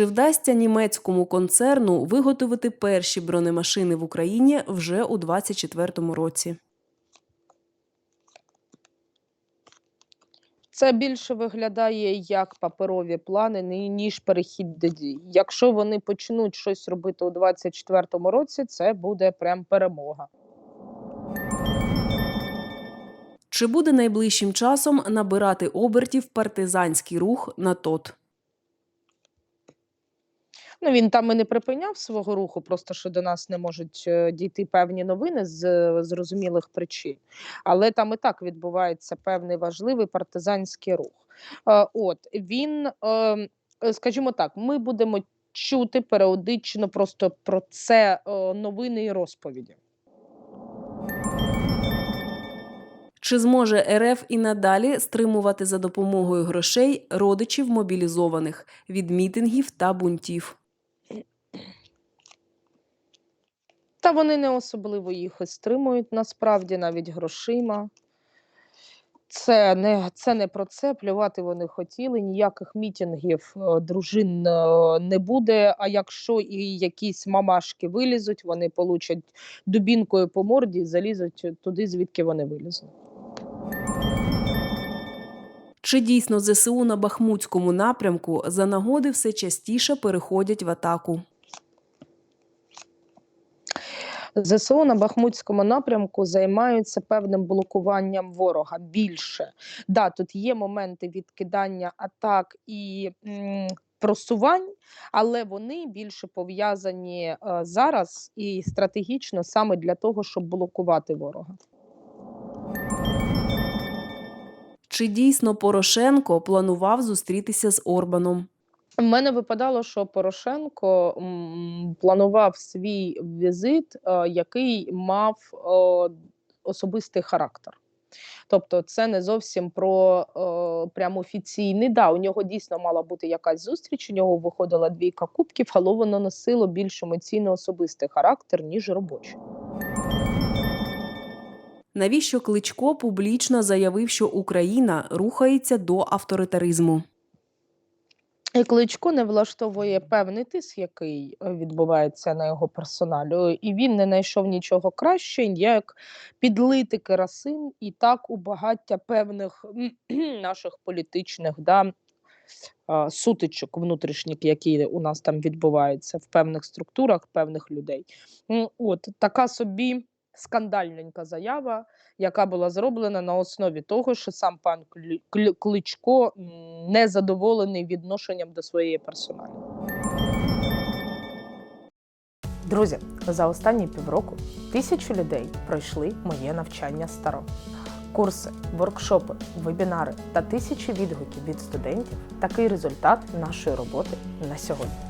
Чи вдасться німецькому концерну виготовити перші бронемашини в Україні вже у 2024 році? Це більше виглядає як паперові плани, ні- ніж перехід до дій. Якщо вони почнуть щось робити у 2024 році, це буде прям перемога. Чи буде найближчим часом набирати обертів партизанський рух на ТОТ? Ну він там і не припиняв свого руху, просто що до нас не можуть е, дійти певні новини з е, зрозумілих причин. Але там і так відбувається певний важливий партизанський рух. Е, От він, е, е, скажімо так, ми будемо чути періодично просто про це новини і розповіді. Чи зможе РФ і надалі стримувати за допомогою грошей родичів мобілізованих від мітингів та бунтів? Та вони не особливо їх і стримують насправді навіть грошима. Це не, це не про це. Плювати вони хотіли. Ніяких мітингів е, дружин е, не буде. А якщо і якісь мамашки вилізуть, вони получать дубінкою по морді і залізуть туди, звідки вони вилізли. Чи дійсно ЗСУ на Бахмутському напрямку за нагоди все частіше переходять в атаку? ЗСУ на Бахмутському напрямку займаються певним блокуванням ворога більше. Да, тут є моменти відкидання атак і м, просувань, але вони більше пов'язані е, зараз і стратегічно саме для того, щоб блокувати ворога. Чи дійсно Порошенко планував зустрітися з Орбаном? У мене випадало, що Порошенко планував свій візит, е, який мав е, особистий характер. Тобто, це не зовсім про е, прям офіційний. Да, у нього дійсно мала бути якась зустріч. У нього виходила двійка кубків, але воно носило більш емоційно особистий характер, ніж робочий. Навіщо Кличко публічно заявив, що Україна рухається до авторитаризму? І Кличко не влаштовує певний тиск, який е, відбувається на його персоналю, і він не знайшов нічого краще, як підлити керосин і так у багаття певних наших політичних да, сутичок внутрішніх, які у нас там відбуваються в певних структурах певних людей. От така собі скандальненька заява, яка була зроблена на основі того, що сам пан Кличко не задоволений відношенням до своєї персоналі. Друзі, за останні півроку тисячі людей пройшли моє навчання старо. Курси, воркшопи, вебінари та тисячі відгуків від студентів такий результат нашої роботи на сьогодні.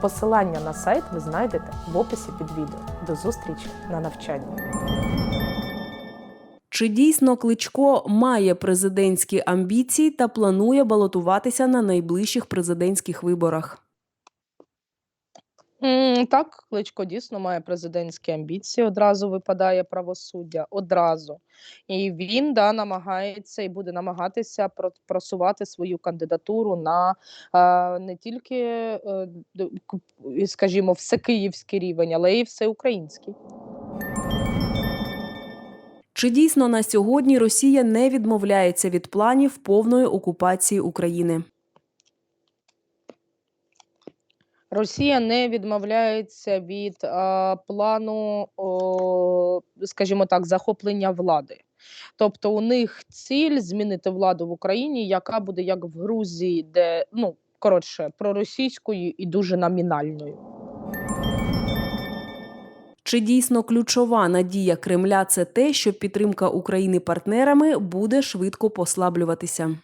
Посилання на сайт ви знайдете в описі під відео. До зустрічі на навчанні. Чи дійсно Кличко має президентські амбіції та планує балотуватися на найближчих президентських виборах? Так, Кличко дійсно має президентські амбіції. Одразу випадає правосуддя. Одразу. І він да, намагається і буде намагатися про- просувати свою кандидатуру на е, не тільки, е, к- скажімо, всекиївський рівень, але й всеукраїнський. Чи дійсно на сьогодні Росія не відмовляється від планів повної окупації України? Росія не відмовляється від е, плану, о, скажімо так, захоплення влади. Тобто у них ціль змінити владу в Україні, яка буде як в Грузії, де ну коротше проросійською і дуже номінальною. Чи дійсно ключова надія Кремля це те, що підтримка України партнерами буде швидко послаблюватися? М,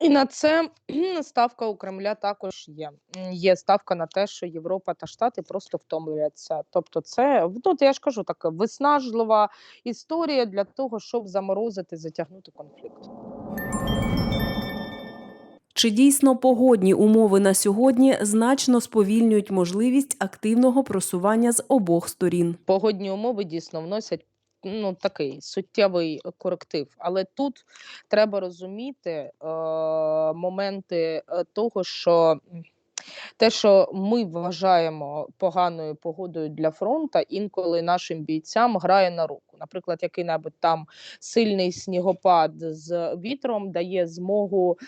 І на це ставка у Кремля також є. Є ставка на те, що Європа та Штати просто втомляться. Тобто, це ну, я ж кажу, така виснажлива історія для того, щоб заморозити, затягнути конфлікт. Чи дійсно погодні умови на сьогодні значно сповільнюють можливість активного просування з обох сторін? Погодні умови дійсно вносять ну, такий суттєвий коректив. Але тут треба розуміти е, моменти е, того, що те, що ми вважаємо поганою погодою для фронта, інколи нашим бійцям грає на руку. Наприклад, який-небудь там сильний снігопад з вітром дає змогу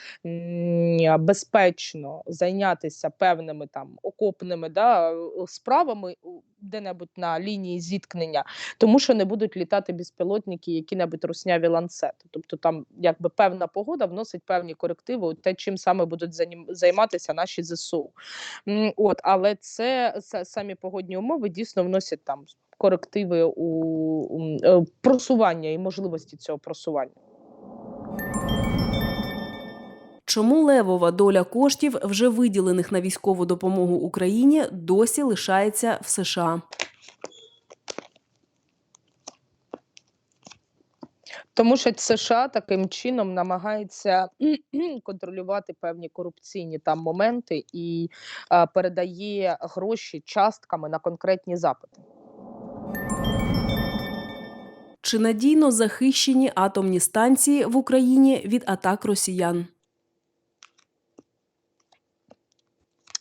безпечно зайнятися певними там окопними да, справами де-небудь на лінії зіткнення, тому що не будуть літати безпілотники, які-небудь русняві ланцети. Тобто там якби певна погода вносить певні корективи те, чим саме будуть займатися наші ЗСУ. От, але це са- самі погодні умови дійсно вносять там корективи у, у е, просування і можливості цього просування. Чому левова доля коштів, вже виділених на військову допомогу Україні, досі лишається в США? Тому що США таким чином намагається контролювати певні корупційні там моменти і передає гроші частками на конкретні запити. Чи надійно захищені атомні станції в Україні від атак росіян?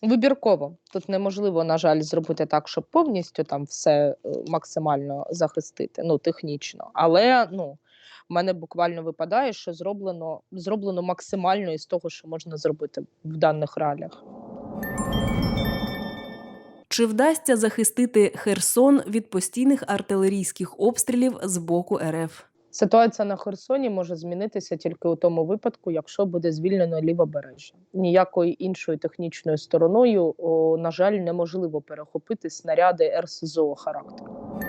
Вибірково тут неможливо, на жаль, зробити так, щоб повністю там все е, максимально захистити, ну технічно. Але ну в мене буквально випадає, що зроблено зроблено максимально із того, що можна зробити в даних реаліях. Чи вдасться захистити Херсон від постійних артилерійських обстрілів з боку РФ? Ситуація на Херсоні може змінитися тільки у тому випадку, якщо буде звільнено лівобережжя. Ніякою іншою технічною стороною, о, на жаль, неможливо перехопити снаряди РСЗО характеру.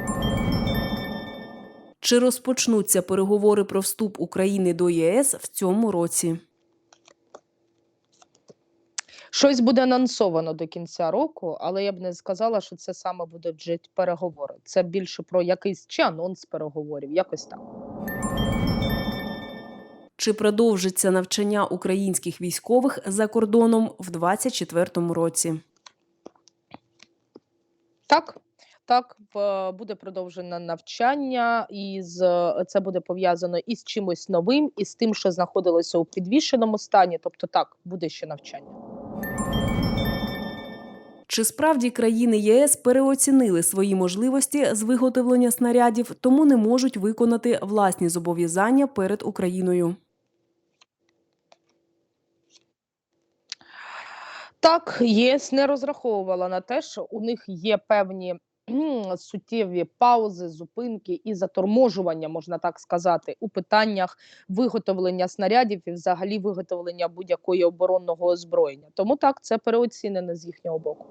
Чи розпочнуться переговори про вступ України до ЄС в цьому році? Щось буде анонсовано до кінця року, але я б не сказала, що це саме будуть вже переговори. Це більше про якийсь чи анонс переговорів, якось так. Чи продовжиться навчання українських військових за кордоном в 2024 році? Так, так, буде продовжено навчання, і це буде пов'язано із чимось новим, і з тим, що знаходилося у підвішеному стані. Тобто, так, буде ще навчання. Чи справді країни ЄС переоцінили свої можливості з виготовлення снарядів, тому не можуть виконати власні зобов'язання перед Україною? Так, ЄС не розраховувала на те, що у них є певні суттєві паузи, зупинки і заторможування, можна так сказати, у питаннях виготовлення снарядів і взагалі виготовлення будь-якої оборонного озброєння. Тому так, це переоцінено з їхнього боку.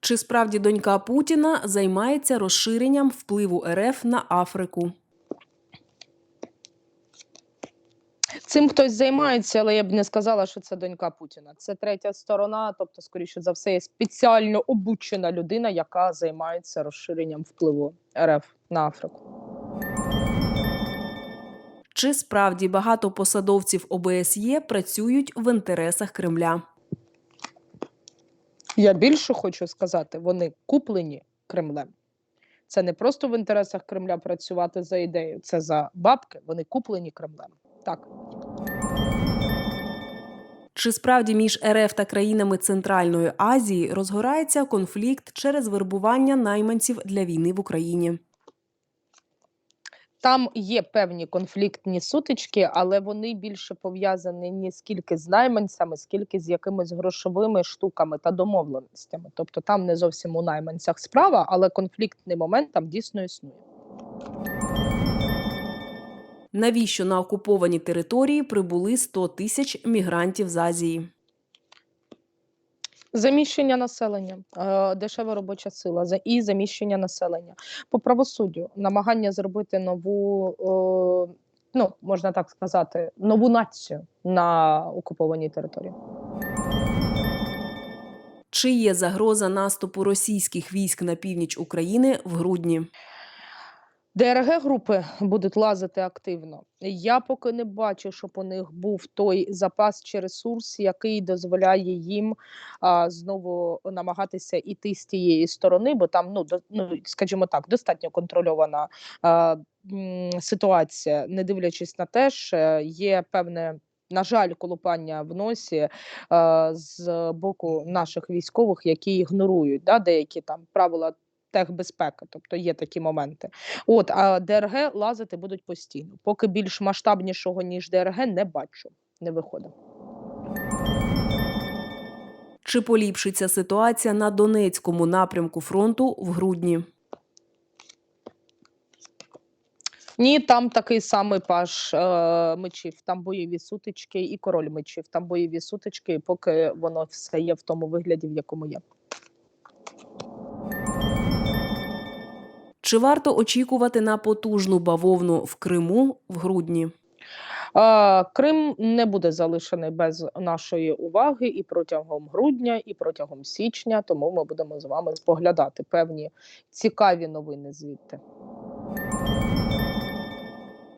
Чи справді донька Путіна займається розширенням впливу РФ на Африку? Цим хтось займається, але я б не сказала, що це донька Путіна. Це третя сторона, тобто, скоріше за все, є спеціально обучена людина, яка займається розширенням впливу РФ на Африку. Чи справді багато посадовців ОБСЄ працюють в інтересах Кремля? Я більше хочу сказати, вони куплені Кремлем. Це не просто в інтересах Кремля працювати за ідею, це за бабки. Вони куплені Кремлем. Так. Чи справді між РФ та країнами Центральної Азії розгорається конфлікт через вербування найманців для війни в Україні? Там є певні конфліктні сутички, але вони більше пов'язані не скільки з найманцями, скільки з якимись грошовими штуками та домовленостями. Тобто там не зовсім у найманцях справа, але конфліктний момент там дійсно існує. Навіщо на окуповані території прибули 100 тисяч мігрантів з Азії? Заміщення населення, е, дешева робоча сила і заміщення населення. По правосуддю намагання зробити нову, е, ну можна так сказати, нову націю на окупованій території. Чи є загроза наступу російських військ на північ України в грудні? ДРГ групи будуть лазити активно. Я поки не бачу, щоб у них був той запас чи ресурс, який дозволяє їм а, знову намагатися іти з тієї сторони, бо там, ну до, ну скажімо так, достатньо контрольована а, ситуація, не дивлячись на те, що є певне. На жаль, колупання в носі е, з боку наших військових, які ігнорують да, деякі там правила техбезпеки, тобто є такі моменти. От, а ДРГ лазити будуть постійно. Поки більш масштабнішого, ніж ДРГ, не бачу. Не виходить. Чи поліпшиться ситуація на Донецькому напрямку фронту в грудні? Ні, там такий самий паш е, мечів, там бойові сутички і король мечів. Там бойові сутички, поки воно все є в тому вигляді, в якому є. Чи варто очікувати на потужну бавовну в Криму в грудні? Крим не буде залишений без нашої уваги і протягом грудня, і протягом січня. Тому ми будемо з вами споглядати певні цікаві новини звідти.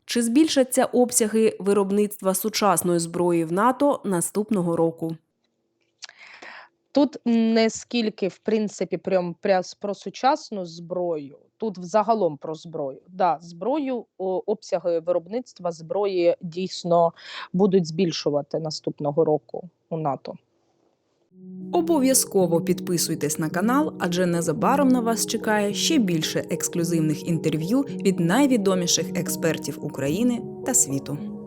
Чи збільшаться обсяги виробництва сучасної зброї в НАТО наступного року? Тут не скільки, в принципі, прям про сучасну зброю, тут взагалом про зброю. Да, зброю, обсяги виробництва зброї дійсно будуть збільшувати наступного року у НАТО. Обов'язково підписуйтесь на канал, адже незабаром на вас чекає ще більше ексклюзивних інтерв'ю від найвідоміших експертів України та світу.